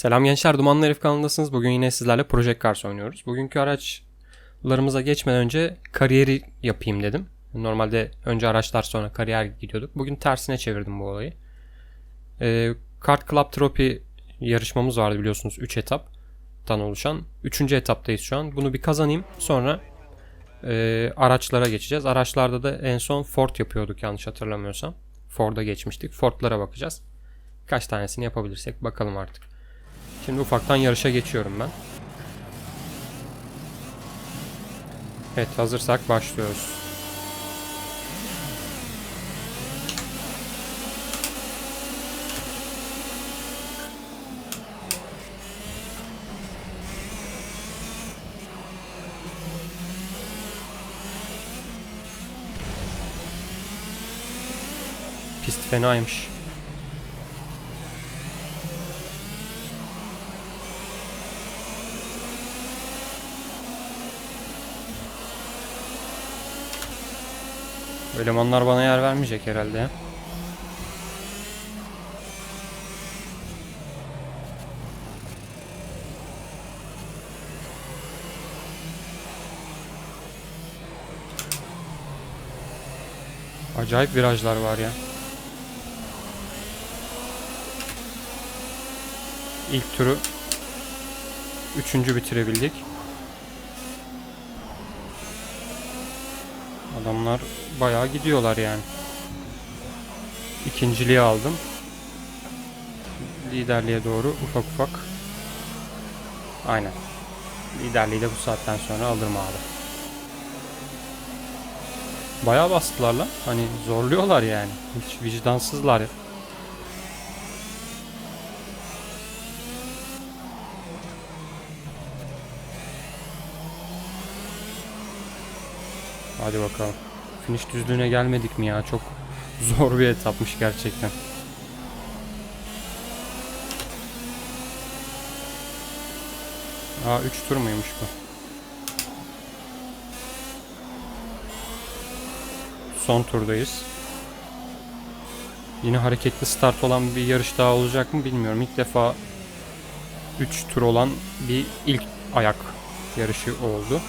Selam gençler, Dumanlı Herif kanalındasınız. Bugün yine sizlerle Project Cars oynuyoruz. Bugünkü araçlarımıza geçmeden önce kariyeri yapayım dedim. Normalde önce araçlar sonra kariyer gidiyorduk. Bugün tersine çevirdim bu olayı. Ee, Kart Club Trophy yarışmamız vardı biliyorsunuz 3 etaptan oluşan. 3. etaptayız şu an. Bunu bir kazanayım. Sonra e, araçlara geçeceğiz. Araçlarda da en son Ford yapıyorduk yanlış hatırlamıyorsam. Ford'a geçmiştik. Ford'lara bakacağız. Kaç tanesini yapabilirsek bakalım artık. Şimdi ufaktan yarışa geçiyorum ben. Evet hazırsak başlıyoruz. Pist fenaymış. Elemanlar bana yer vermeyecek herhalde. Acayip virajlar var ya. İlk turu üçüncü bitirebildik. Adamlar bayağı gidiyorlar yani. İkinciliği aldım. Liderliğe doğru ufak ufak. Aynen. Liderliği de bu saatten sonra alırım abi. Bayağı bastılar lan. Hani zorluyorlar yani. Hiç vicdansızlar. Hadi bakalım. Finish düzlüğüne gelmedik mi ya? Çok zor bir etapmış gerçekten. Aa 3 tur muymuş bu? Son turdayız. Yine hareketli start olan bir yarış daha olacak mı bilmiyorum. İlk defa 3 tur olan bir ilk ayak yarışı oldu.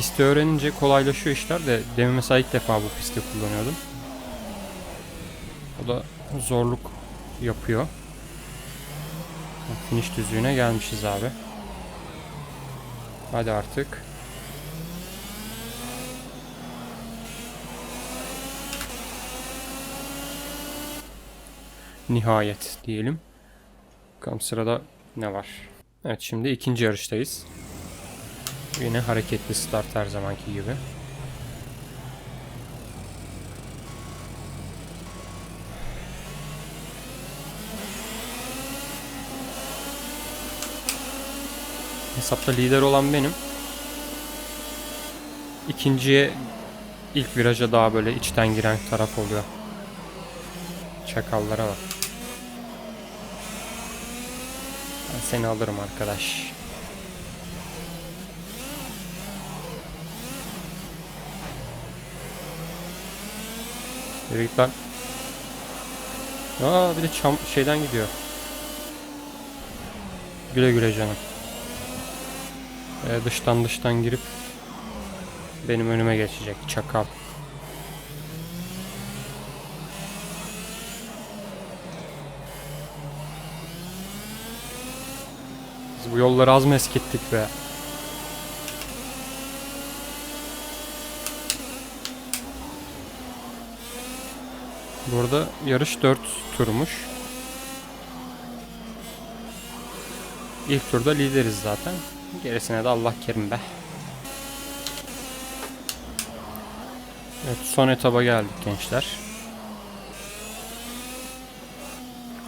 Pisti öğrenince kolaylaşıyor işler de demin mesela ilk defa bu pisti kullanıyordum. O da zorluk yapıyor. Finish düzlüğüne gelmişiz abi. Hadi artık. Nihayet diyelim. Bakalım sırada ne var. Evet şimdi ikinci yarıştayız. Yine hareketli start her zamanki gibi. Hesapta lider olan benim. İkinciye ilk viraja daha böyle içten giren taraf oluyor. Çakallara bak. Ben seni alırım arkadaş. Yürü git lan. Aa bir de çam şeyden gidiyor. Güle güle canım. Ee, dıştan dıştan girip benim önüme geçecek çakal. Biz bu yolları az mı eskittik be? Burada yarış 4 turmuş. İlk turda lideriz zaten. Gerisine de Allah kerim be. Evet son etaba geldik gençler.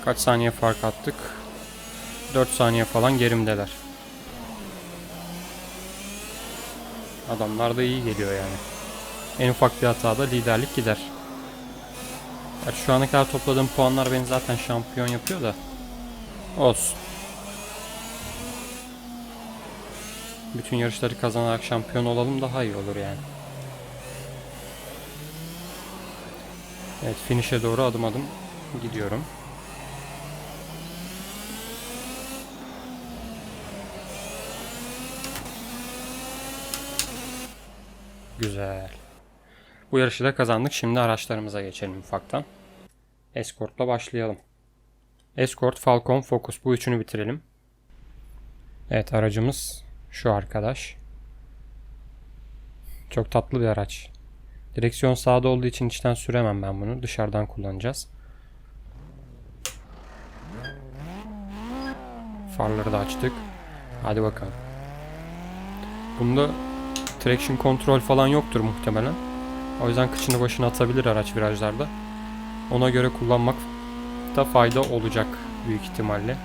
Kaç saniye fark attık? 4 saniye falan gerimdeler. Adamlar da iyi geliyor yani. En ufak bir hatada liderlik gider. Yani şu ana kadar topladığım puanlar beni zaten şampiyon yapıyor da. Olsun. Bütün yarışları kazanarak şampiyon olalım daha iyi olur yani. Evet finish'e doğru adım adım gidiyorum. Güzel. Bu yarışı da kazandık. Şimdi araçlarımıza geçelim ufaktan. Escort'la başlayalım. Escort, Falcon, Focus. Bu üçünü bitirelim. Evet aracımız şu arkadaş. Çok tatlı bir araç. Direksiyon sağda olduğu için içten süremem ben bunu. Dışarıdan kullanacağız. Farları da açtık. Hadi bakalım. Bunda traction kontrol falan yoktur muhtemelen. O yüzden kıçını başına atabilir araç virajlarda. Ona göre kullanmak da fayda olacak büyük ihtimalle.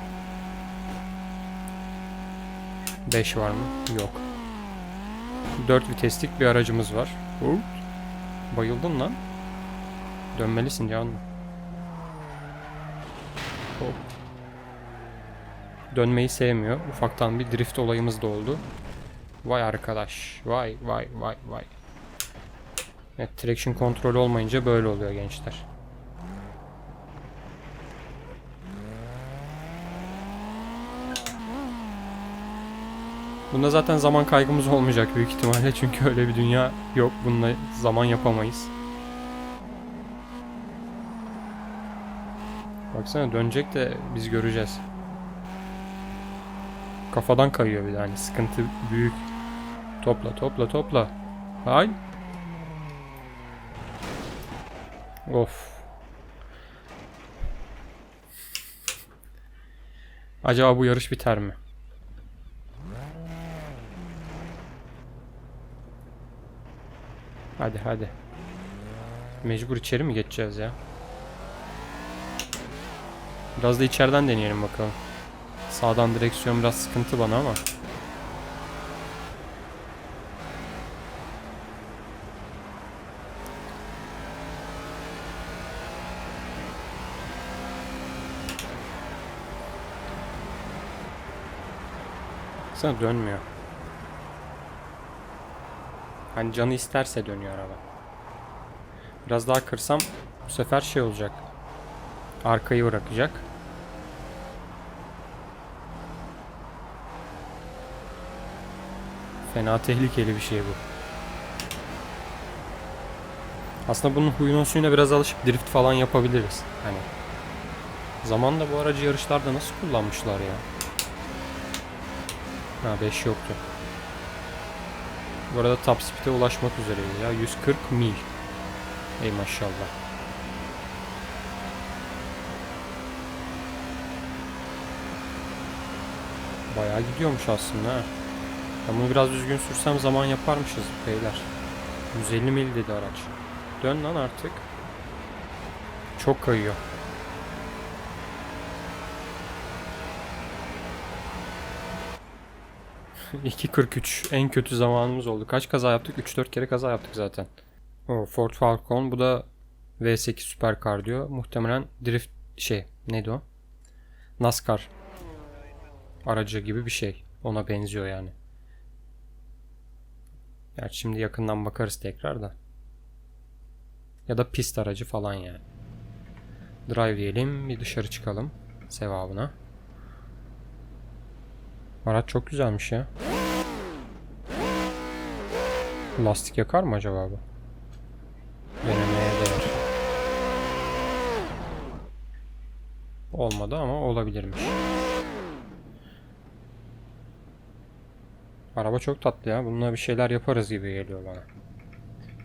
5 var mı? Yok. 4 viteslik bir aracımız var. Bayıldın lan. Dönmelisin canım. Hop. Dönmeyi sevmiyor. Ufaktan bir drift olayımız da oldu. Vay arkadaş. Vay vay vay vay. Evet, traction kontrolü olmayınca böyle oluyor gençler. Bunda zaten zaman kaygımız olmayacak büyük ihtimalle çünkü öyle bir dünya yok. Bununla zaman yapamayız. Baksana dönecek de biz göreceğiz. Kafadan kayıyor bir de hani sıkıntı büyük. Topla topla topla. Hay. Of. Acaba bu yarış biter mi? Hadi hadi. Mecbur içeri mi geçeceğiz ya? Biraz da içeriden deneyelim bakalım. Sağdan direksiyon biraz sıkıntı bana ama. Sana dönmüyor. Hani canı isterse dönüyor araba. Biraz daha kırsam bu sefer şey olacak. Arkayı bırakacak. Fena tehlikeli bir şey bu. Aslında bunun huyuna suyuna biraz alışıp drift falan yapabiliriz. Hani Zamanında bu aracı yarışlarda nasıl kullanmışlar ya? Ha 5 yoktu. Bu arada top speed'e ulaşmak üzereyiz ya. 140 mil. Ey maşallah. Bayağı gidiyormuş aslında ha. Ben bunu biraz düzgün sürsem zaman yaparmışız beyler. 150 mil dedi araç. Dön lan artık. Çok kayıyor. ...2.43 en kötü zamanımız oldu. Kaç kaza yaptık? 3-4 kere kaza yaptık zaten. O Ford Falcon bu da V8 Supercar diyor. Muhtemelen drift şey neydi o? NASCAR aracı gibi bir şey. Ona benziyor yani. Gerçi şimdi yakından bakarız tekrar da. Ya da pist aracı falan yani. Drive diyelim. Bir dışarı çıkalım. Sevabına. Araç çok güzelmiş ya. Lastik yakar mı acaba bu? Denemeye değer. Olmadı ama olabilirmiş. Araba çok tatlı ya. Bununla bir şeyler yaparız gibi geliyor bana.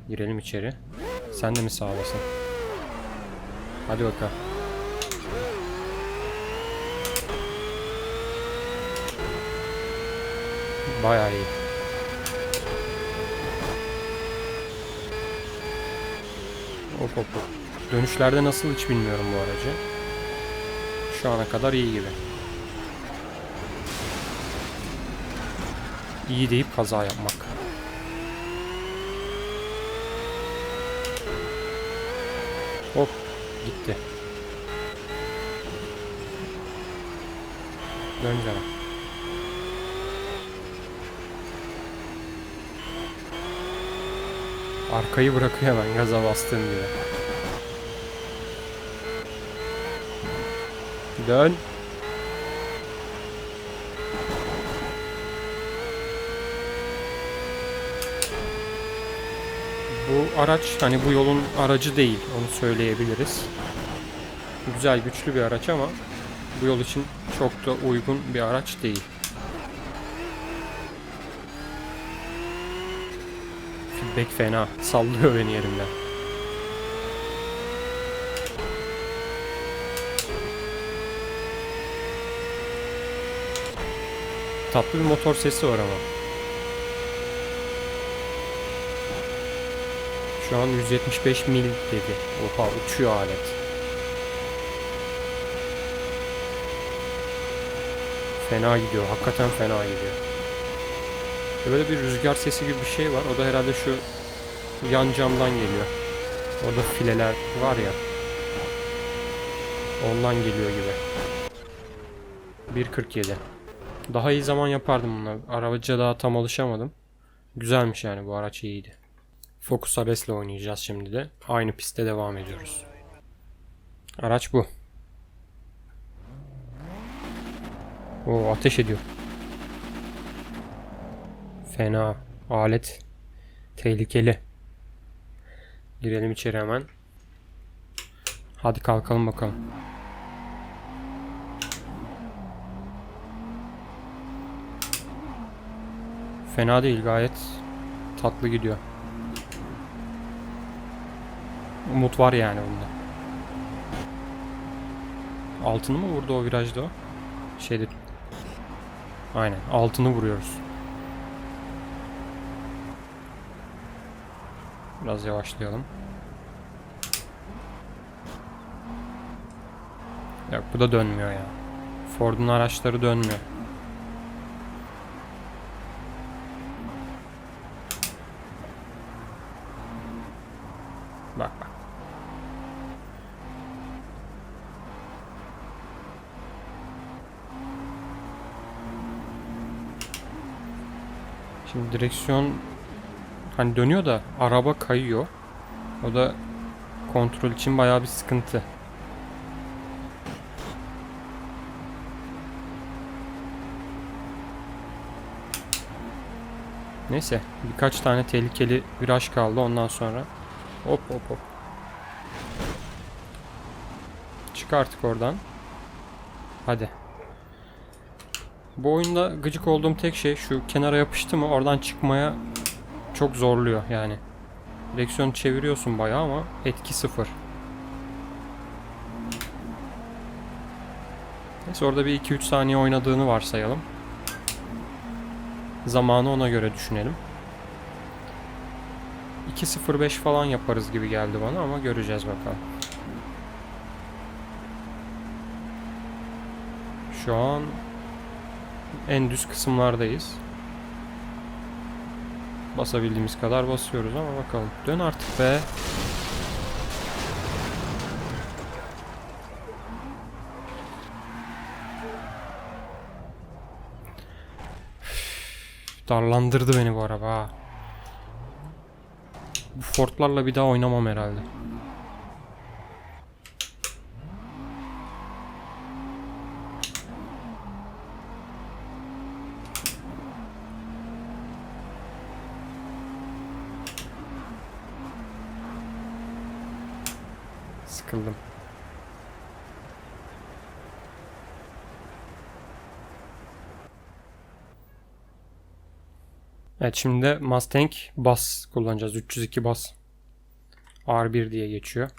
Girelim içeri. Sen de mi sağ olasın? Hadi bakalım. Bayağı iyi. Hop hop hop. Dönüşlerde nasıl hiç bilmiyorum bu aracı. Şu ana kadar iyi gibi. İyi deyip kaza yapmak. Hop gitti. Dön. Arkayı bırakıyor hemen gaza bastım diye. Dön. Bu araç hani bu yolun aracı değil onu söyleyebiliriz. Güzel güçlü bir araç ama bu yol için çok da uygun bir araç değil. Feedback fena. Sallıyor beni yerimden. Tatlı bir motor sesi var ama. Şu an 175 mil dedi. Oha uçuyor alet. Fena gidiyor. Hakikaten fena gidiyor. Böyle bir rüzgar sesi gibi bir şey var. O da herhalde şu yan camdan geliyor. Orada fileler var ya. Ondan geliyor gibi. 1.47. Daha iyi zaman yapardım bunlar. Arabaca daha tam alışamadım. Güzelmiş yani bu araç iyiydi. Focus Ares ile oynayacağız şimdi de. Aynı pistte devam ediyoruz. Araç bu. O ateş ediyor. Fena. Alet. Tehlikeli. Girelim içeri hemen. Hadi kalkalım bakalım. Fena değil gayet tatlı gidiyor. Umut var yani bunda. Altını mı vurdu o virajda o? Şeyde. Aynen altını vuruyoruz. Biraz yavaşlayalım. Yok bu da dönmüyor ya. Ford'un araçları dönmüyor. Bak bak. Şimdi direksiyon hani dönüyor da araba kayıyor. O da kontrol için bayağı bir sıkıntı. Neyse birkaç tane tehlikeli viraj kaldı ondan sonra hop hop hop. Çık artık oradan. Hadi. Bu oyunda gıcık olduğum tek şey şu kenara yapıştı mı oradan çıkmaya çok zorluyor yani. Direksiyonu çeviriyorsun bayağı ama etki sıfır. Neyse orada bir 2-3 saniye oynadığını varsayalım. Zamanı ona göre düşünelim. 2.05 falan yaparız gibi geldi bana ama göreceğiz bakalım. Şu an en düz kısımlardayız. Basabildiğimiz kadar basıyoruz ama bakalım. Dön artık be. Darlandırdı beni bu araba. Bu Ford'larla bir daha oynamam herhalde. Sıkıldım. Evet şimdi de Mustang bas kullanacağız. 302 bas. R1 diye geçiyor.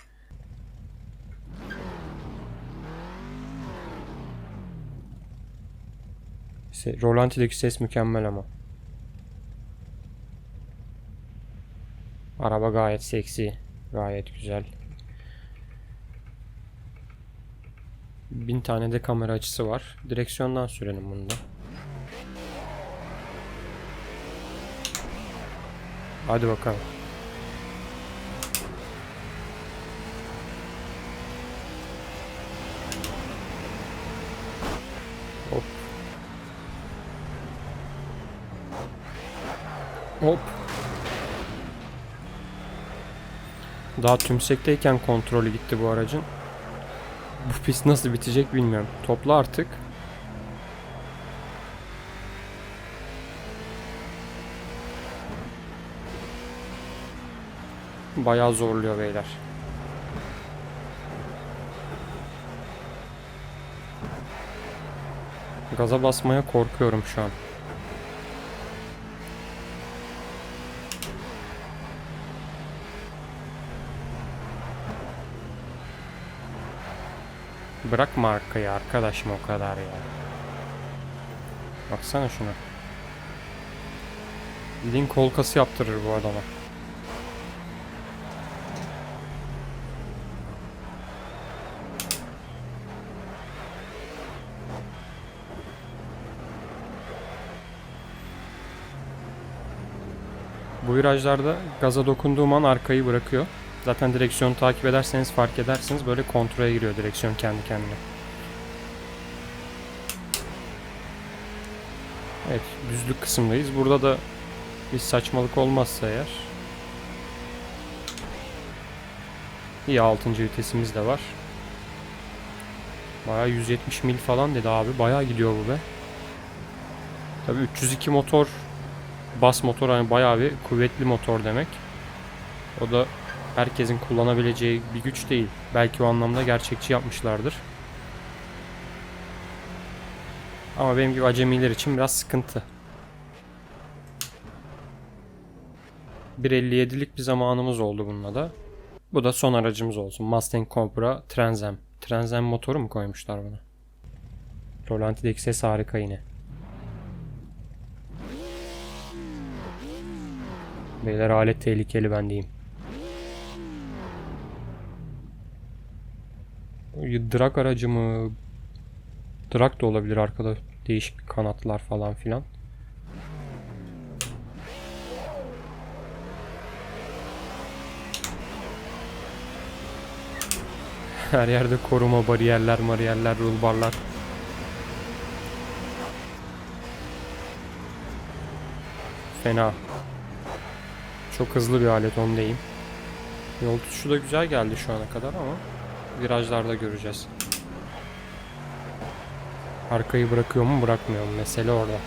İşte Rolanti'deki ses mükemmel ama. Araba gayet seksi. Gayet güzel. Bin tane de kamera açısı var. Direksiyondan sürelim bunu da. Hadi bakalım. Hop. Hop. Daha tümsekteyken kontrolü gitti bu aracın. Bu pist nasıl bitecek bilmiyorum. Topla artık. Bayağı zorluyor beyler. Gaza basmaya korkuyorum şu an. Bırakma arkayı arkadaşım o kadar ya. Baksana şuna. Bildiğin kol kası yaptırır bu adama. Bu virajlarda gaza dokunduğum an arkayı bırakıyor. Zaten direksiyonu takip ederseniz fark edersiniz böyle kontrole giriyor direksiyon kendi kendine. Evet düzlük kısımdayız. Burada da bir saçmalık olmazsa eğer. İyi 6. vitesimiz de var. Baya 170 mil falan dedi abi. Baya gidiyor bu be. Tabi 302 motor bas motor hani bayağı bir kuvvetli motor demek. O da herkesin kullanabileceği bir güç değil. Belki o anlamda gerçekçi yapmışlardır. Ama benim gibi acemiler için biraz sıkıntı. 1.57'lik bir zamanımız oldu bununla da. Bu da son aracımız olsun. Mustang Cobra. Trans Am motoru mu koymuşlar buna? Rolanti'deki ses harika yine. Beyler alet tehlikeli ben diyeyim. Drag aracı mı? Drag da olabilir arkada. Değişik kanatlar falan filan. Her yerde koruma bariyerler, mariyerler, rul barlar. Fena. Çok hızlı bir alet onu diyeyim. Yol tutuşu da güzel geldi şu ana kadar ama virajlarda göreceğiz. Arkayı bırakıyor mu bırakmıyor mu mesele orada.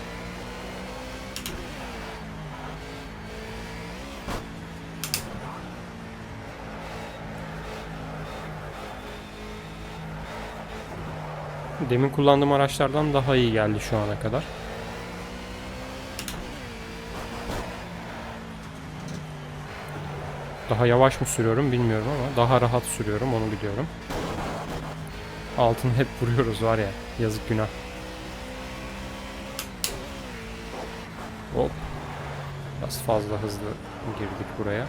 Demin kullandığım araçlardan daha iyi geldi şu ana kadar. Daha yavaş mı sürüyorum bilmiyorum ama daha rahat sürüyorum onu biliyorum. Altını hep vuruyoruz var ya. Yazık günah. Hop. Biraz fazla hızlı girdik buraya.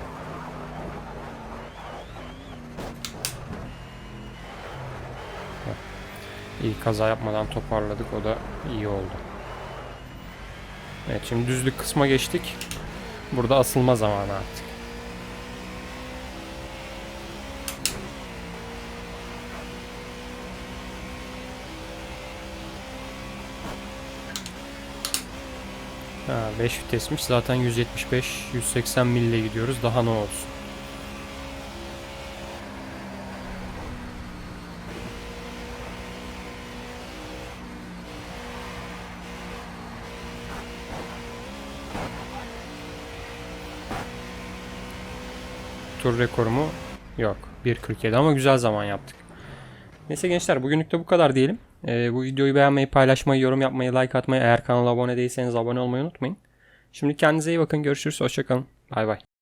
İyi kaza yapmadan toparladık. O da iyi oldu. Evet şimdi düzlük kısma geçtik. Burada asılma zamanı artık. Ha, 5 vitesmiş. Zaten 175 180 mille gidiyoruz. Daha ne olsun. Tur rekorumu yok. 1.47 ama güzel zaman yaptık. Neyse gençler bugünlük de bu kadar diyelim. Ee, bu videoyu beğenmeyi, paylaşmayı, yorum yapmayı, like atmayı, eğer kanala abone değilseniz abone olmayı unutmayın. Şimdi kendinize iyi bakın. Görüşürüz. Hoşçakalın. Bay bay.